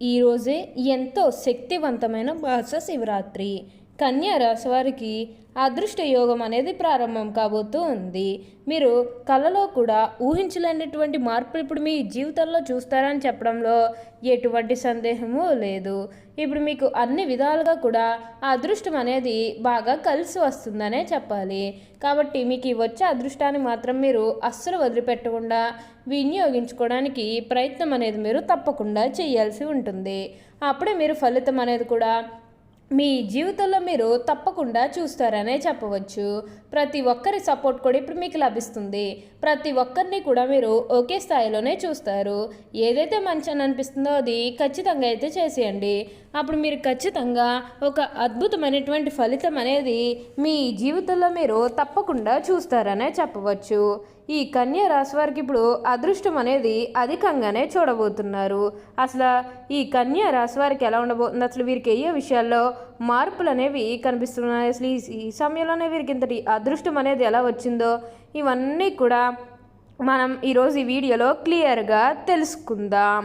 ఈరోజే ఎంతో శక్తివంతమైన మాస శివరాత్రి. కన్యా రాశి వారికి అదృష్ట యోగం అనేది ప్రారంభం కాబోతూ ఉంది మీరు కళలో కూడా ఊహించలేనటువంటి మార్పులు ఇప్పుడు మీ జీవితంలో చూస్తారని చెప్పడంలో ఎటువంటి సందేహము లేదు. ఇప్పుడు మీకు అన్ని విధాలుగా కూడా అదృష్టం అనేది బాగా కలిసి వస్తుందనే చెప్పాలి. కాబట్టి మీకు ఈ వచ్చే అదృష్టాన్ని మాత్రం మీరు అస్సలు వదిలిపెట్టకుండా వినియోగించుకోవడానికి ప్రయత్నం అనేది మీరు తప్పకుండా చేయాల్సి ఉంటుంది. అప్పుడే మీరు ఫలితం అనేది కూడా మీ జీవితంలో మీరు తప్పకుండా చూస్తారనే చెప్పవచ్చు. ప్రతి ఒక్కరి సపోర్ట్ కూడా ఇప్పుడు మీకు లభిస్తుంది. ప్రతి ఒక్కరిని కూడా మీరు ఒకే స్థాయిలోనే చూస్తారు. ఏదైతే మంచి అని అనిపిస్తుందో అది ఖచ్చితంగా అయితే చేసేయండి. అప్పుడు మీరు ఖచ్చితంగా ఒక అద్భుతమైనటువంటి ఫలితం అనేది మీ జీవితంలో మీరు తప్పకుండా చూస్తారనే చెప్పవచ్చు. ఈ కన్యా రాశి వారికి ఇప్పుడు అదృష్టం అనేది అధికంగానే చూడబోతున్నారు. అసలు ఈ కన్యా రాశి వారికి ఎలా ఉండబోతుంది? అసలు వీరికి ఏ విషయాల్లో మార్పులు అనేవి కనిపిస్తున్నాయి? అసలు ఈ సమయంలోనే వీరికి ఇంతటి అదృష్టం అనేది ఎలా వచ్చిందో ఇవన్నీ కూడా మనం ఈరోజు ఈ వీడియోలో క్లియర్గా తెలుసుకుందాం.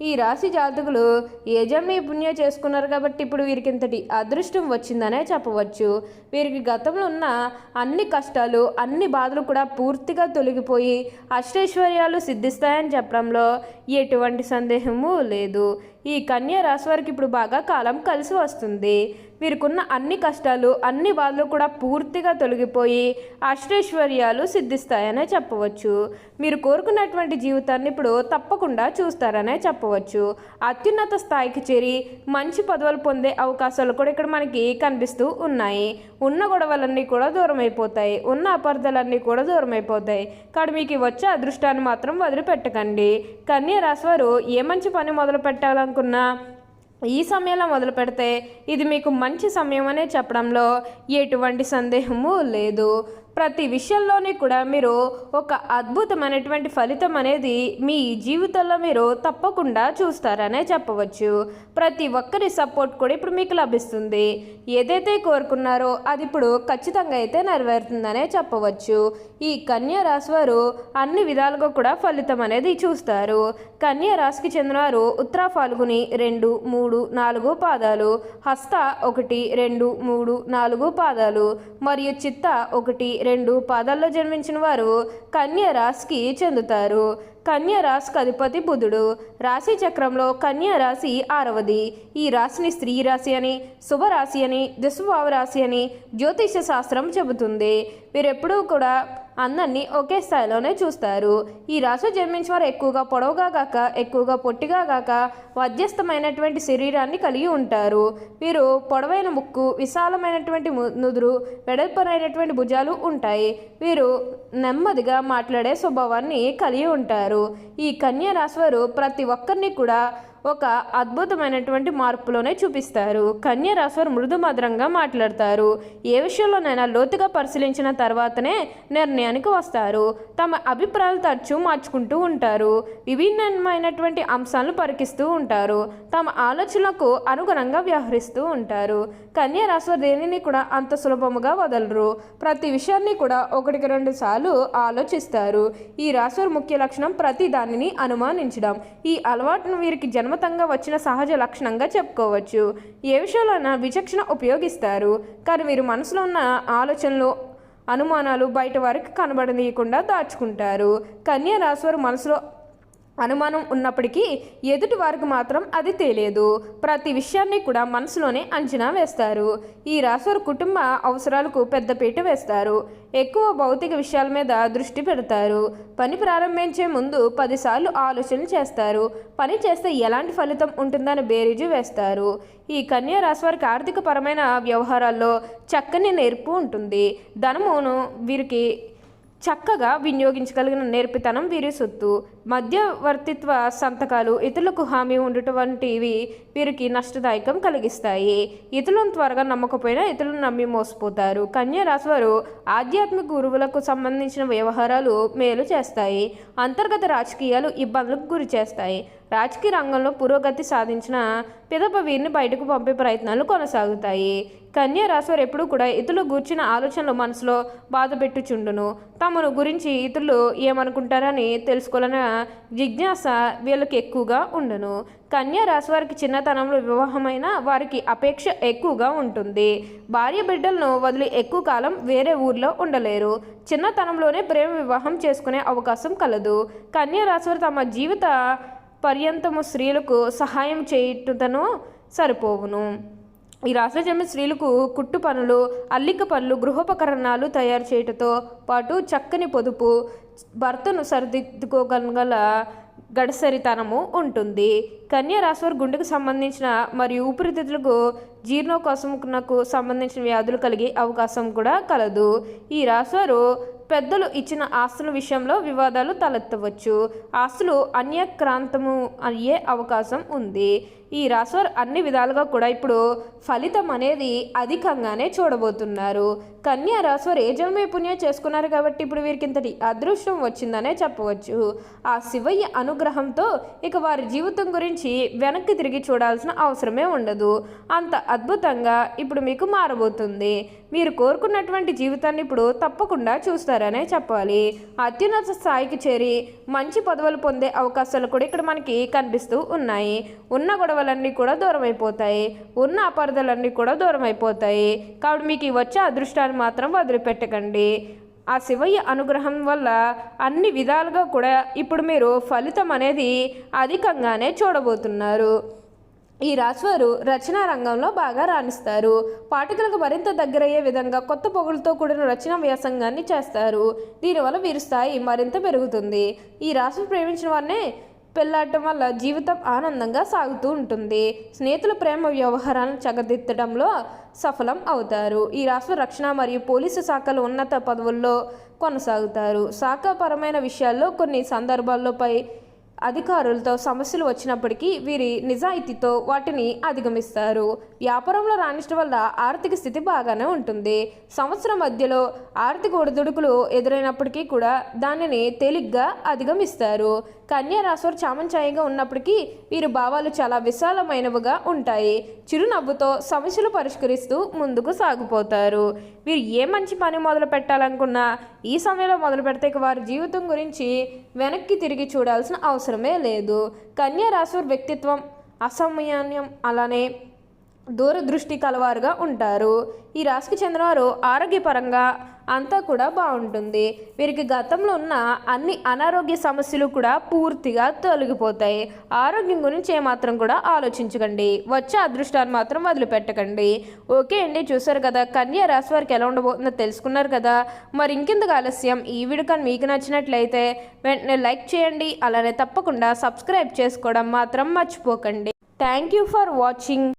ఈ రాశి జాతకులు ఏ జన్మ పుణ్యం చేసుకున్నారు కాబట్టి ఇప్పుడు వీరికి ఇంతటి అదృష్టం వచ్చిందనే చెప్పవచ్చు. వీరికి గతంలో ఉన్న అన్ని కష్టాలు అన్ని బాధలు కూడా పూర్తిగా తొలగిపోయి అష్టైశ్వర్యాలు సిద్ధిస్తాయని చెప్పడంలో ఎటువంటి సందేహము లేదు. ఈ కన్యా రాశి వారికి ఇప్పుడు బాగా కాలం కలిసి వస్తుంది. వీరికున్న అన్ని కష్టాలు అన్ని బాధలు కూడా పూర్తిగా తొలగిపోయి అష్టైశ్వర్యాలు సిద్ధిస్తాయనే చెప్పవచ్చు. మీరు కోరుకున్నటువంటి జీవితాన్ని ఇప్పుడు తప్పకుండా చూస్తారనే చెప్పవచ్చు. అత్యున్నత స్థాయికి చేరి మంచి పదవులు పొందే అవకాశాలు కూడా ఇక్కడ మనకి కనిపిస్తూ ఉన్నాయి. ఉన్న గొడవలన్నీ కూడా దూరం అయిపోతాయి. ఉన్న అపార్థాలన్నీ కూడా దూరం అయిపోతాయి. కానీ మీకు వచ్చే అదృష్టాన్ని మాత్రం వదిలిపెట్టకండి. కన్యా రాశివారు ఏ మంచి పని మొదలు పెట్టాలనుకున్నా ఈ సమయంలో మొదలు పెడితే ఇది మీకు మంచి సమయం అనే చెప్పడంలో ఎటువంటి సందేహము లేదు. ప్రతి విషయంలోని కూడా మీరు ఒక అద్భుతమైనటువంటి ఫలితం అనేది మీ జీవితంలో మీరు తప్పకుండా చూస్తారనే చెప్పవచ్చు. ప్రతి ఒక్కరి సపోర్ట్ కూడా ఇప్పుడు మీకు లభిస్తుంది. ఏదైతే కోరుకున్నారో అది ఇప్పుడు ఖచ్చితంగా అయితే నెరవేరుతుందనే చెప్పవచ్చు. ఈ కన్యా రాశి వారు అన్ని విధాలుగా కూడా ఫలితం అనేది చూస్తారు. కన్యా రాశికి చెందినవారు ఉత్తర ఫాల్గుని రెండు మూడు నాలుగు పాదాలు హస్త ఒకటి రెండు మూడు నాలుగు పాదాలు మరియు చిత్త ఒకటి రెండు పాదాల్లో జన్మించిన వారు కన్య రాశికి చెందుతారు. కన్య రాశికి అధిపతి బుధుడు. రాశి చక్రంలో కన్య రాశి ఆరవది. ఈ రాశిని స్త్రీ రాశి అని శుభరాశి అని దుస్వభావ రాశి అని జ్యోతిష శాస్త్రం చెబుతుంది. వీరెప్పుడూ కూడా అందరినీ ఒకే స్థాయిలోనే చూస్తారు. ఈ రాశి జన్మించిన వారు ఎక్కువగా పొడవుగా కాక ఎక్కువగా పొట్టిగా కాక మధ్యస్థమైనటువంటి శరీరాన్ని కలిగి ఉంటారు. వీరు పొడవైన ముక్కు విశాలమైనటువంటి ము- నుదురు వెడల్పనైనటువంటి భుజాలు ఉంటాయి. వీరు నెమ్మదిగా మాట్లాడే స్వభావాన్ని కలిగి ఉంటారు. ఈ కన్యా రాశి వారు ప్రతి ఒక్కరిని కూడా ఒక అద్భుతమైనటువంటి మార్పులోనే చూపిస్తారు. కన్య రాశివారు మృదు మధురంగా మాట్లాడతారు. ఏ విషయంలోనైనా లోతుగా పరిశీలించిన తర్వాతనే నిర్ణయానికి వస్తారు. తమ అభిప్రాయాలు తరచూ మార్చుకుంటూ ఉంటారు. విభిన్నమైనటువంటి అంశాలను పరికిస్తూ ఉంటారు. తమ ఆలోచనలకు అనుగుణంగా వ్యవహరిస్తూ ఉంటారు. కన్యా రాశివారు దేనిని కూడా అంత సులభముగా వదలరు. ప్రతి విషయాన్ని కూడా ఒకటికి రెండు సార్లు ఆలోచిస్తారు. ఈ రాశివారి ముఖ్య లక్షణం ప్రతి దానిని అనుమానించడం. ఈ అలవాటును వీరికి జన్మ జన్మతంగా వచ్చిన సహజ లక్షణంగా చెప్పుకోవచ్చు. ఏ విషయంలోనైనా విచక్షణ ఉపయోగిస్తారు. కానీ వీరు మనసులో ఉన్న ఆలోచనలు అనుమానాలు బయట వారికి కనబడనీయకుండా దాచుకుంటారు. కన్యా రాశివారు మనసులో అనుమానం ఉన్నప్పటికీ ఎదుటి వారికి మాత్రం అది తెలియదు ప్రతి విషయాన్ని కూడా మనసులోనే అంచనా వేస్తారు. ఈ రాశివారు కుటుంబ అవసరాలకు పెద్దపీట వేస్తారు. ఎక్కువ భౌతిక విషయాల మీద దృష్టి పెడతారు. పని ప్రారంభించే ముందు పదిసార్లు ఆలోచనలు చేస్తారు. పని చేస్తే ఎలాంటి ఫలితం ఉంటుందని బేరీజు వేస్తారు. ఈ కన్యా రాశి వారికి ఆర్థిక పరమైన వ్యవహారాల్లో చక్కని నేర్పు ఉంటుంది. ధనమును వీరికి చక్కగా వినియోగించగలిగిన నేర్పితనం వీరి సొత్తు. మధ్యవర్తిత్వ సంతకాలు ఇతరులకు హామీ ఉండటటువంటివి వీరికి నష్టదాయకం కలిగిస్తాయి. ఇతరులను త్వరగా నమ్మకపోయినా ఇతరులను నమ్మి మోసపోతారు. కన్యా రాశి వారు ఆధ్యాత్మిక గురువులకు సంబంధించిన వ్యవహారాలు మేలు చేస్తాయి. అంతర్గత రాజకీయాలు ఇబ్బందులకు గురి చేస్తాయి. రాజకీయ రంగంలో పురోగతి సాధించిన పిదప వీరిని బయటకు పంపే ప్రయత్నాలు కొనసాగుతాయి. కన్యా రాశివారు ఎప్పుడూ కూడా ఇతరులు గూర్చిన ఆలోచనలు మనసులో బాధ పెట్టుచుండును. తమను గురించి ఇతరులు ఏమనుకుంటారని తెలుసుకోవాలన్న జిజ్ఞాస వీళ్ళకి ఎక్కువగా ఉండను. కన్యా రాశి వారికి చిన్నతనంలో వివాహమైన వారికి అపేక్ష ఎక్కువగా ఉంటుంది. భార్య బిడ్డలను వదిలి ఎక్కువ కాలం వేరే ఊర్లో ఉండలేరు. చిన్నతనంలోనే ప్రేమ వివాహం చేసుకునే అవకాశం కలదు. కన్యా రాశి వారు తమ జీవిత పర్యంతము స్త్రీలకు సహాయం చేయుటను సరిపోవును. ఈ రాశిలో జన్మ స్త్రీలకు కుట్టు పనులు అల్లిక పనులు గృహోపకరణాలు తయారు చేయటంతో పాటు చక్కని పొదుపు భర్తను సరిదిద్దుకోగల గడసరితనము ఉంటుంది. కన్యా రాశివారు గుండెకు సంబంధించిన మరియు ఊపిరితిత్తులకు జీర్ణోకోసమునకు సంబంధించిన వ్యాధులు కలిగే అవకాశం కూడా కలదు. ఈ రాశివారు పెద్దలు ఇచ్చిన ఆస్తుల విషయంలో వివాదాలు తలెత్తవచ్చు. ఆస్తులు అన్యక్రాంతము అయ్యే అవకాశం ఉంది. ఈ రాశివారు అన్ని విధాలుగా కూడా ఇప్పుడు ఫలితం అనేది అధికంగానే చూడబోతున్నారు. కన్యా రాశివారు ఏ జన్మ పుణ్యం చేసుకున్నారు కాబట్టి ఇప్పుడు వీరికి ఇంతటి అదృష్టం వచ్చిందనే చెప్పవచ్చు. ఆ శివయ్య అనుగ్రహంతో ఇక వారి జీవితం గురించి వెనక్కి తిరిగి చూడాల్సిన అవసరమే ఉండదు. అంత అద్భుతంగా ఇప్పుడు మీకు మారబోతుంది. మీరు కోరుకున్నటువంటి జీవితాన్ని ఇప్పుడు తప్పకుండా చూస్తారనే చెప్పాలి. అత్యున్నత స్థాయికి చేరి మంచి పదవులు పొందే అవకాశాలు కూడా ఇక్కడ మనకి కనిపిస్తూ ఉన్నాయి. ఉన్న గొడవలు గొడవలన్నీ కూడా దూరం అయిపోతాయి ఉన్న అపార్థాలన్నీ కూడా దూరం అయిపోతాయి కాబట్టి మీకు వచ్చే అదృష్టాన్ని మాత్రం వదిలిపెట్టకండి. ఆ శివయ్య అనుగ్రహం వల్ల అన్ని విధాలుగా కూడా ఇప్పుడు మీరు ఫలితం అనేది అధికంగానే చూడబోతున్నారు. ఈ రాశివారు రచనా రంగంలో బాగా రాణిస్తారు. పాఠకులకు మరింత దగ్గరయ్యే విధంగా కొత్త పొగులతో కూడిన రచన వ్యాసంగాన్ని చేస్తారు. దీనివల్ల వీరి స్థాయి మరింత పెరుగుతుంది. ఈ రాశిని ప్రేమించిన వారినే పెళ్ళాడటం వల్ల జీవితం ఆనందంగా సాగుతూ ఉంటుంది. స్నేహితుల ప్రేమ వ్యవహారాలను చగదిద్దడంలో సఫలం అవుతారు. ఈ రాష్ట్ర రక్షణ మరియు పోలీసు శాఖలు ఉన్నత పదవుల్లో కొనసాగుతారు. శాఖాపరమైన విషయాల్లో కొన్ని సందర్భాల్లోపై అధికారులతో సమస్యలు వచ్చినప్పటికీ వీరి నిజాయితీతో వాటిని అధిగమిస్తారు. వ్యాపారంలో రాణించడం వల్ల ఆర్థిక స్థితి బాగానే ఉంటుంది. సంవత్సరం మధ్యలో ఆర్థిక ఒడిదుడుకులు ఎదురైనప్పటికీ కూడా దానిని తేలిగ్గా అధిగమిస్తారు. కన్యా రాశివారు చామంచాయిగా ఉన్నప్పటికీ వీరి భావాలు చాలా విశాలమైనవిగా ఉంటాయి. చిరునవ్వుతో సమస్యలు పరిష్కరిస్తూ ముందుకు సాగిపోతారు. వీరు ఏ మంచి పని మొదలు పెట్టాలనుకున్నా ఈ సమయంలో మొదలు పెడితే వారి జీవితం గురించి వెనక్కి తిరిగి చూడాల్సిన అవసరమే లేదు. కన్యా రాశి వ్యక్తిత్వం అసమయాన్యం అలానే దూరదృష్టి కలవారుగా ఉంటారు. ఈ రాశికి చెందినవారు ఆరోగ్యపరంగా అంతా కూడా బాగుంటుంది. వీరికి గతంలో ఉన్న అన్ని అనారోగ్య సమస్యలు కూడా పూర్తిగా తొలగిపోతాయి. ఆరోగ్యం గురించి ఏమాత్రం కూడా ఆలోచించకండి. వచ్చే అదృష్టాన్ని మాత్రం వదిలిపెట్టకండి. ఓకే అండి చూసారు కదా కన్యా రాశి వారికి ఎలా ఉండబోతుందో తెలుసుకున్నారు కదా. మరి ఇంకెందుకు ఆలస్యం? ఈ వీడియో కానీ మీకు నచ్చినట్లయితే వెంటనే లైక్ చేయండి. అలానే తప్పకుండా సబ్స్క్రైబ్ చేసుకోవడం మాత్రం మర్చిపోకండి. Thank you for watching.